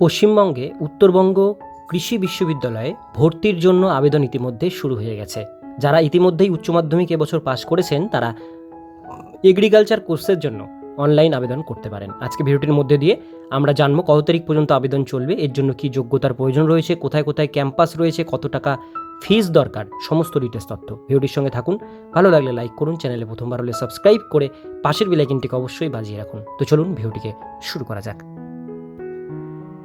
পশ্চিমবঙ্গে উত্তরবঙ্গ কৃষি বিশ্ববিদ্যালয়ে ভর্তির জন্য আবেদন ইতিমধ্যে শুরু হয়ে গেছে। যারা ইতিমধ্যেই উচ্চ মাধ্যমিক এবছর পাশ করেছেন, তারা এগ্রিকালচার কোর্সের জন্য অনলাইন আবেদন করতে পারেন। আজকে ভিডিওটির মধ্যে দিয়ে আমরা জানব কত তারিখ পর্যন্ত আবেদন চলবে, এর জন্য কি যোগ্যতার প্রয়োজন রয়েছে, কোথায় কোথায় ক্যাম্পাস রয়েছে, কত টাকা ফিস দরকার, সমস্ত ডিটেলস তথ্য। ভিডিওটির সঙ্গে থাকুন, ভালো লাগলে লাইক করুন চ্যানেলে প্রথমবার হলে সাবস্ক্রাইব করে পাশের বেলাইকিনটিকে অবশ্যই বাজিয়ে রাখুন। তো চলুন ভিডিওটিকে শুরু করা যাক।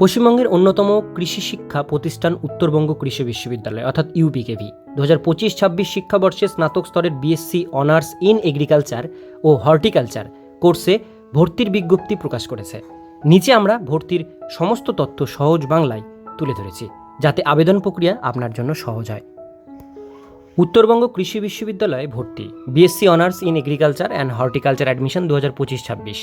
পশ্চিমবঙ্গের অন্যতম কৃষি শিক্ষা প্রতিষ্ঠান উত্তরবঙ্গ কৃষি বিশ্ববিদ্যালয়, অর্থাৎ ইউপিকেভি দু হাজার পঁচিশ ছাব্বিশ শিক্ষাবর্ষে স্নাতক স্তরের বিএসসি অনার্স ইন এগ্রিকালচার ও হর্টিকালচার কোর্সে ভর্তির বিজ্ঞপ্তি প্রকাশ করেছে। নিচে আমরা ভর্তির সমস্ত তথ্য সহজ বাংলায় তুলে ধরেছি, যাতে আবেদন প্রক্রিয়া আপনার জন্য সহজ হয়। উত্তরবঙ্গ কৃষি বিশ্ববিদ্যালয়ে ভর্তি BSc honours in agriculture and horticulture admission দু হাজার পঁচিশ ছাব্বিশ।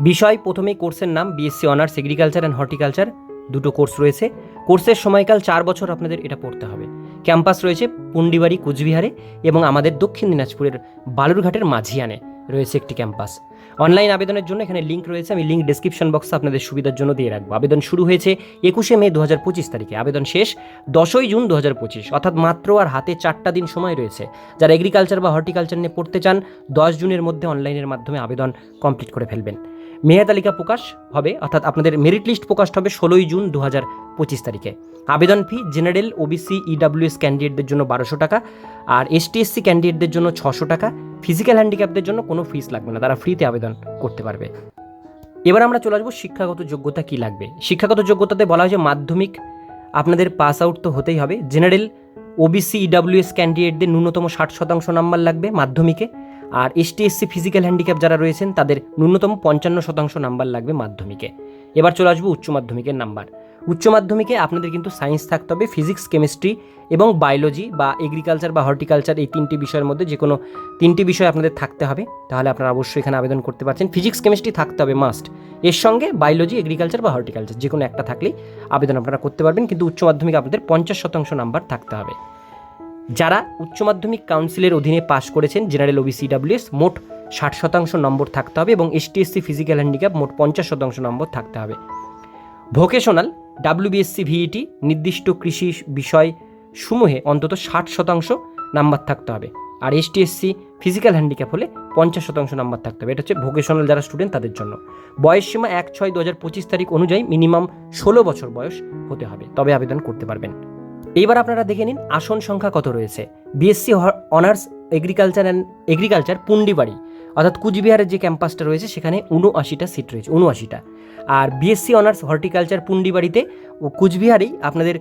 বিষয় প্রথমেই কোর্সের নাম BSc honours agriculture and horticulture দুটো কোর্স রয়েছে। কোর্সের সময়কাল চার বছর আপনাদের এটা পড়তে হবে। ক্যাম্পাস রয়েছে পুন্ডিবাড়ি, কুচবিহারে এবং আমাদের দক্ষিণ দিনাজপুরের বালুরঘাটের মাঝিয়ানে রয়েছে একটি ক্যাম্পাস। অনলাইন আবেদনের জন্য এখানে লিঙ্ক রয়েছে, আমি লিঙ্ক ডিসক্রিপশন বক্সে আপনাদের সুবিধার জন্য দিয়ে রাখব। আবেদন শুরু হয়েছে একুশে মে দু হাজার পঁচিশ তারিখে। আবেদন শেষ দশই জুন দু হাজার পঁচিশ, অর্থাৎ মাত্র আর হাতে চারটা দিন সময় রয়েছে। যারা এগ্রিকালচার বা হর্টিকালচার নিয়ে পড়তে চান, দশ জুনের মধ্যে অনলাইনের মাধ্যমে আবেদন কমপ্লিট করে ফেলবেন। মেধা তালিকা প্রকাশ হবে, অর্থাৎ আপনাদের মেরিট লিস্ট প্রকাশ হবে ষোলোই জুন দু হাজার পঁচিশ তারিখে। আবেদন ফি জেনারেল ওবিসি ইডাব্লিউএস ক্যান্ডিডেটদের জন্য বারোশো টাকা, আর এসটিএসসি ক্যান্ডিডেটদের জন্য ছশো টাকা ফিজিক্যাল হ্যান্ডিক্যাপদের জন্য কোনো ফিস লাগবে না, তারা ফ্রিতে আবেদন করতে পারবে। এবার আমরা চলে আসব শিক্ষাগত যোগ্যতা কি লাগবে। শিক্ষাগত যোগ্যতাতে বলা হয়েছে মাধ্যমিক, আপনাদের পাস আউট তো হতেই হবে। জেনারেল ওবিসি ইডাব্লিউএস ক্যান্ডিডেটদের ন্যূনতম ষাট শতাংশ নাম্বার লাগবে মাধ্যমিকে। আর এসটিএসসি ফিজিক্যাল হ্যান্ডিক্যাপ যারা রয়েছেন, তাদের ন্যূনতম পঞ্চান্ন শতাংশ নাম্বার লাগবে মাধ্যমিকে। এবার চলে আসব উচ্চ মাধ্যমিকের নাম্বার উচ্চ মাধ্যমিকে আপনাদের কিন্তু সায়েন্স থাকতে হবে ফিজিক্স কেমিস্ট্রি এবং বায়োলজি বা এগ্রিকালচার বা হর্টিকালচার এই তিনটি বিষয়ের মধ্যে যে কোনো তিনটি বিষয় আপনাদের থাকতে হবে। তাহলে আপনারা অবশ্যই এখানে আবেদন করতে পারছেন। ফিজিক্স কেমিস্ট্রি থাকতে হবে মাস্ট এর সঙ্গে বায়োলজি এগ্রিকালচার বা হর্টিকালচার যে কোনো একটা থাকলেই আবেদন আপনারা করতে পারবেন, কিন্তু উচ্চ মাধ্যমিক আপনাদের পঞ্চাশ শতাংশ নাম্বার থাকতে হবে। যারা উচ্চ মাধ্যমিক কাউন্সিলের অধীনে পাশ করেছেন জেনারেল ওবিসি ডাব্লিউএস মোট ষাট শতাংশ নম্বর থাকতে হবে এবং এসটিএসসি ফিজিক্যাল হ্যান্ডিক্যাপ মোট পঞ্চাশ শতাংশ নম্বর থাকতে হবে। ভোকেশনাল ডাব্লিউবিএসসি ভিইটি নির্দিষ্ট কৃষি বিষয় সমূহে অন্তত ষাট শতাংশ নাম্বার থাকতে হবে। আর এসটিএসসি ফিজিক্যাল হ্যান্ডিক্যাপ হলে পঞ্চাশ শতাংশ নাম্বার থাকতে হবে। এটা হচ্ছে ভোকেশনাল যারা স্টুডেন্ট তাদের জন্য। বয়স সীমা এক ছয় দু হাজার পঁচিশ তারিখ অনুযায়ী মিনিমাম ষোলো বছর বয়স হতে হবে। তবে আবেদন করতে পারবেন। এইবার আপনারা দেখে নিন আসন সংখ্যা কত রয়েছে। BSc honours, agriculture and agriculture, Pundibari. অর্থাৎ কুচবিহারের যে ক্যাম্পাসটা রয়েছে, সেখানে উনআশিটা সিট রয়েছে উনআশিটা আর বিএসসি অনার্স হর্টিকালচার পুন্ডিবাড়িতে ও কুচবিহারেই আপনাদের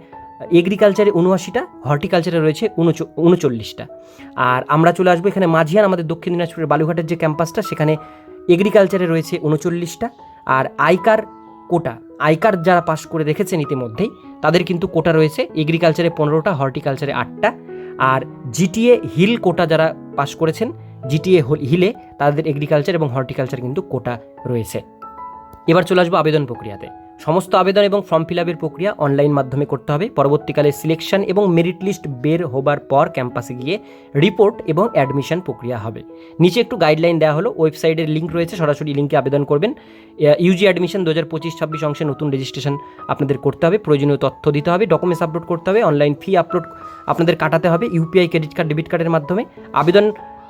এগ্রিকালচারে উনআশিটা হর্টিকালচারে রয়েছে উনচ- উনচল্লিশটা আর আমরা চলে আসব এখানে মাঝিয়ান, আমাদের দক্ষিণ দিনাজপুরের বালুঘাটের যে ক্যাম্পাসটা, সেখানে এগ্রিকালচারে রয়েছে উনচল্লিশটা আর আইকার কোটা, আইকার যারা পাশ করে রেখেছেন ইতিমধ্যেই, তাদের কিন্তু কোটা রয়েছে এগ্রিকালচারে পনেরোটা হর্টিকালচারে আটটা। আর জিটিএ হিল কোটা যারা পাশ করেছেন জিটিএ হিলে তাদের এগ্রিকালচার এবং হর্টিকালচার কিন্তু কোটা রয়েছে। এবার চলে আসব আবেদন প্রক্রিয়াতে। সমস্ত আবেদন এবং ফর্ম ফিল আপের প্রক্রিয়া অনলাইন মাধ্যমে করতে হবে। পরবর্তীকালে সিলেকশন এবং মেরিট লিস্ট বের হবার পর ক্যাম্পাসে গিয়ে রিপোর্ট এবং অ্যাডমিশন প্রক্রিয়া হবে। নিচে একটু গাইডলাইন দেওয়া হলো। ওয়েবসাইটের লিঙ্ক রয়েছে, সরাসরি লিঙ্কে আবেদন করবেন। ইউজি অ্যাডমিশন দু হাজার পঁচিশ ছাব্বিশ অংশে নতুন রেজিস্ট্রেশন আপনাদের করতে হবে। প্রয়োজনীয় তথ্য দিতে হবে ডকুমেন্টস আপলোড করতে হবে অনলাইন ফি আপলোড আপনাদের কাটাতে হবে ইউপিআই ক্রেডিট কার্ড ডেবিট কার্ডের মাধ্যমে। আবেদন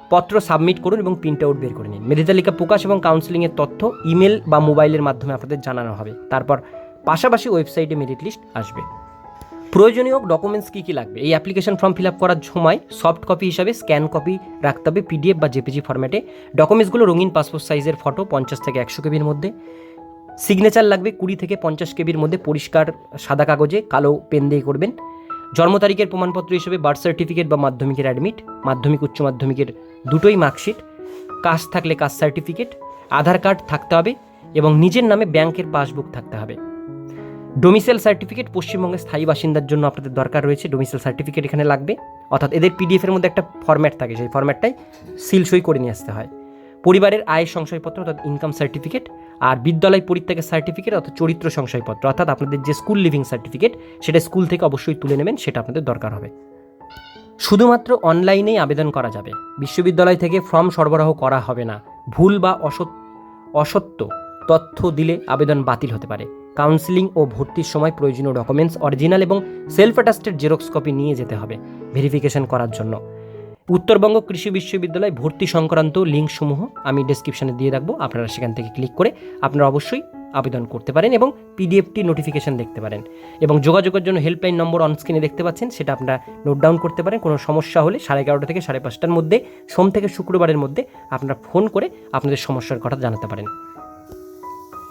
পত্র সাবমিট করুন এবং প্রিন্ট আউট বের করে নিন। মেধা তালিকা প্রকাশ এবং কাউন্সিলিংয়ের তথ্য ইমেল বা মোবাইলের মাধ্যমে আপনাদের জানানো হবে। তারপর পাশাপাশি ওয়েবসাইটে মেরিট লিস্ট আসবে। প্রয়োজনীয় ডকুমেন্টস কী কী লাগবে? এই অ্যাপ্লিকেশন ফর্ম ফিল আপ করার সময় সফট কপি হিসাবে স্ক্যান কপি রাখতে হবে পিডিএফ বা জেপিজি ফরম্যাটে ডকুমেন্টসগুলো রঙিন পাসপোর্ট সাইজের ফটো পঞ্চাশ থেকে একশো কেবির মধ্যে। সিগনেচার লাগবে কুড়ি থেকে পঞ্চাশ কেবির মধ্যে পরিষ্কার সাদা কাগজে, কালো পেন দিয়ে করবেন। জন্ম তারিখের প্রমাণপত্র হিসেবে বার্থ সার্টিফিকেট বা মাধ্যমিকের অ্যাডমিট মাধ্যমিক, উচ্চ মাধ্যমিকের দুটোই মার্কশিট। কাস্ট থাকলে কাজ সার্টিফিকেট, আধার কার্ড থাকতে হবে এবং নিজের নামে ব্যাংকের পাসবুক থাকতে হবে। ডোমিসাইল সার্টিফিকেট পশ্চিমবঙ্গের স্থায়ী বাসিন্দার জন্য আপনাদের দরকার রয়েছে। ডোমিসাইল সার্টিফিকেট এখানে লাগবে। অর্থাৎ এদের পিডিএফের মধ্যে একটা ফর্ম্যাট থাকে, সেই ফরম্যাটটাই সিল সই করে নিয়ে আসতে হয়। পরিবারের আয় সংশয়পত্র, অর্থাৎ ইনকাম সার্টিফিকেট আর বিদ্যালয় পরিত্যাগের সার্টিফিকেট অর্থাৎ চরিত্র সংশয়পত্র, অর্থাৎ আপনাদের যে স্কুল লিভিং সার্টিফিকেট সেটা স্কুল থেকে অবশ্যই তুলে নেবেন, সেটা আপনাদের দরকার হবে। শুধুমাত্র অনলাইনেই আবেদন করা যাবে। বিশ্ববিদ্যালয় থেকে ফর্ম সরবরাহ করা হবে না। ভুল বা অসত্য তথ্য দিলে আবেদন বাতিল হতে পারে। কাউন্সিলিং ও ভর্তির সময় প্রয়োজনীয় ডকুমেন্টস অরিজিনাল এবং সেলফ অ্যাটাস্টেড জেরক্স কপি নিয়ে যেতে হবে ভেরিফিকেশন করার জন্য। উত্তরবঙ্গ কৃষি বিশ্ববিদ্যালয় ভর্তি সংক্রান্ত লিঙ্কসমূহ আমি ডেসক্রিপশনে দিয়ে রাখব। আপনারা সেখান থেকে ক্লিক করে আপনারা অবশ্যই আবেদন করতে পারেন এবং পিডিএফটি নোটিফিকেশন দেখতে পারেন। এবং যোগাযোগের জন্য হেল্পলাইন নম্বর অন স্ক্রিনে দেখতে পাচ্ছেন, সেটা আপনারা নোট ডাউন করতে পারেন। কোনো সমস্যা হলে সাড়ে এগারোটা থেকে সাড়ে পাঁচটার মধ্যে, সোম থেকে শুক্রবারের মধ্যে আপনারা ফোন করে আপনাদের সমস্যার কথা জানাতে পারেন।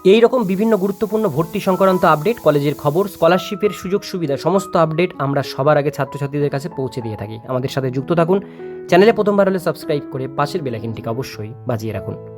এই রকম বিভিন্ন গুরুত্বপূর্ণ ভর্তি সংক্রান্ত আপডেট কলেজের খবর স্কলারশিপের সুযোগ সুবিধা, সমস্ত আপডেট আমরা সবার আগে ছাত্রছাত্রীদের কাছে পৌঁছে দিয়ে থাকি। আমাদের সাথে যুক্ত থাকুন। চ্যানেলে প্রথমবার হলে সাবস্ক্রাইব করে পাশের বেলাইকিনটিকে অবশ্যই বাজিয়ে রাখুন।